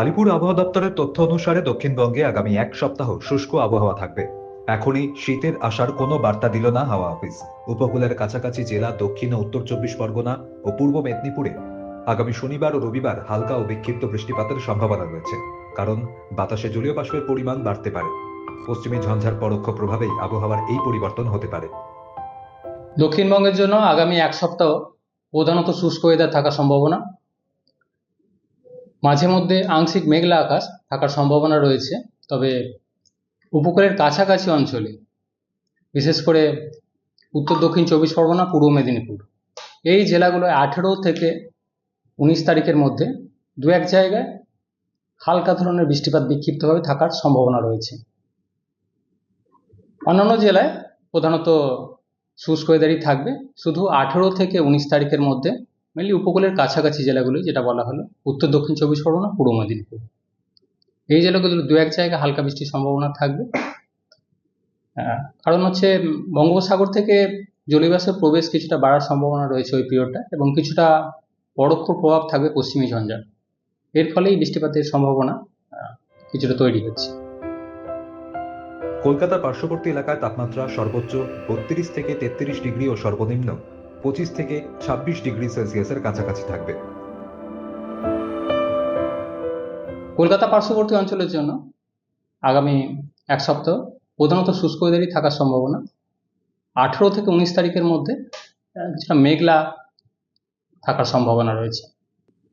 আলিপুর আবহাওয়া দপ্তরের তথ্য অনুসারে দক্ষিণবঙ্গে আগামী এক সপ্তাহ শুষ্ক আবহাওয়া থাকবে। এখনই শীতের আসার কোনো বার্তা দিল না হাওয়া অফিস। উপকূলের কাছাকাছি জেলা দক্ষিণ ও উত্তর চব্বিশ পরগনা ও পূর্ব মেদিনীপুরে আগামী শনিবার ও রবিবার হালকা ও বিক্ষিপ্ত বৃষ্টিপাতের সম্ভাবনা রয়েছে, কারণ বাতাসে জলীয় বাষ্পের পরিমাণ বাড়তে পারে। পশ্চিমী ঝঞ্ঝার পরোক্ষ প্রভাবেই আবহাওয়ার এই পরিবর্তন হতে পারে। দক্ষিণবঙ্গের জন্য আগামী এক সপ্তাহ প্রধানত শুষ্ক ওয়েদার থাকার সম্ভাবনা। মাঝে মধ্যে আংশিক মেঘলা আকাশ থাকার সম্ভাবনা রয়েছে, তবে উপকূলের কাছাকাছি অঞ্চলে, বিশেষ করে উত্তর, দক্ষিণ চব্বিশ পরগনা, পূর্ব মেদিনীপুর। এই জেলাগুলোয় আঠেরো থেকে উনিশ তারিখের মধ্যে দু এক জায়গায় হালকা ধরনের বৃষ্টিপাত বিক্ষিপ্তভাবে থাকার সম্ভাবনা রয়েছে। অন্যান্য জেলায় প্রধানত শুষ্ক ওয়েদারই থাকবে, শুধু আঠেরো থেকে উনিশ তারিখের মধ্যে মেনলি উপকূলের কাছাকাছি জেলাগুলি, যেটা বলা হলো উত্তর, দক্ষিণ চব্বিশ পরগনা, পূর্ব মেদিনীপুর। এই জেলাগুলো দু এক জায়গায় হালকা বৃষ্টির সম্ভাবনা থাকবে। কারণ হচ্ছে বঙ্গোপসাগর থেকে জলীয়বাষ্পের প্রবেশ কিছুটা বাড়ার সম্ভাবনা রয়েছে ওই পিরিয়ডটা এবং কিছুটা পরোক্ষ প্রভাব থাকবে পশ্চিমী ঝঞ্ঝার। এর ফলেই বৃষ্টিপাতের সম্ভাবনা কিছুটা তৈরি হচ্ছে। কলকাতার পার্শ্ববর্তী এলাকায় তাপমাত্রা সর্বোচ্চ বত্রিশ থেকে তেত্রিশ ডিগ্রি ও সর্বনিম্ন পঁচিশ থেকে ছাব্বিশ ডিগ্রি সেলসিয়াসের কাছাকাছি থাকবে। কলকাতা পার্শ্ববর্তী অঞ্চলের জন্য আগামী এক সপ্তাহ প্রধানত শুষ্ক ওয়েদারই থাকার সম্ভাবনা। আঠেরো থেকে উনিশ তারিখের মধ্যে কিছুটা মেঘলা থাকার সম্ভাবনা রয়েছে।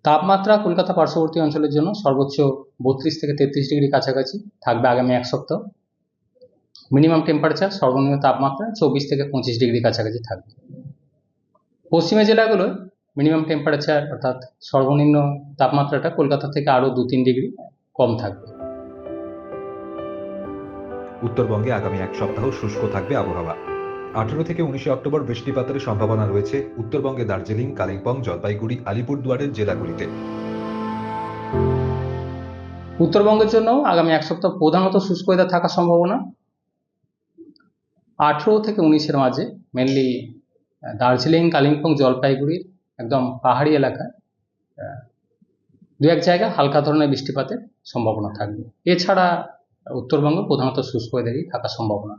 তাপমাত্রা কলকাতা পার্শ্ববর্তী অঞ্চলের জন্য সর্বোচ্চ বত্রিশ থেকে তেত্রিশ ডিগ্রি কাছাকাছি থাকবে আগামী এক সপ্তাহ। মিনিমাম টেম্পারেচার সর্বনিম্ন তাপমাত্রা চব্বিশ থেকে পঁচিশ ডিগ্রি কাছাকাছি থাকবে। পশ্চিমে জেলাগুলোয় মিনিমাম টেম্পারেচার অর্থাৎ সর্বনিম্ন তাপমাত্রাটা কলকাতা থেকে আরও দু তিন ডিগ্রি কম থাকবে। উত্তরবঙ্গে আগামী এক সপ্তাহ শুষ্ক থাকবে আবহাওয়া। আঠেরো থেকে উনিশে অক্টোবর বৃষ্টিপাতের সম্ভাবনা রয়েছে উত্তরবঙ্গে দার্জিলিং কালিম্পং জলপাইগুড়ি আলিপুরদুয়ারের জেলাগুলিতে। উত্তরবঙ্গের জন্য আগামী এক সপ্তাহ প্রধানত শুষ্ক ওয়েদার থাকার সম্ভাবনা। আঠেরো থেকে উনিশের মাঝে মেনলি দার্জিলিং, কালিম্পং জলপাইগুড়ির একদম পাহাড়ি এলাকায় দু এক জায়গায় হালকা ধরনের বৃষ্টিপাতের সম্ভাবনা থাকবে। এছাড়া উত্তরবঙ্গ প্রধানত শুষ্ক ওয়েদারই থাকার সম্ভাবনা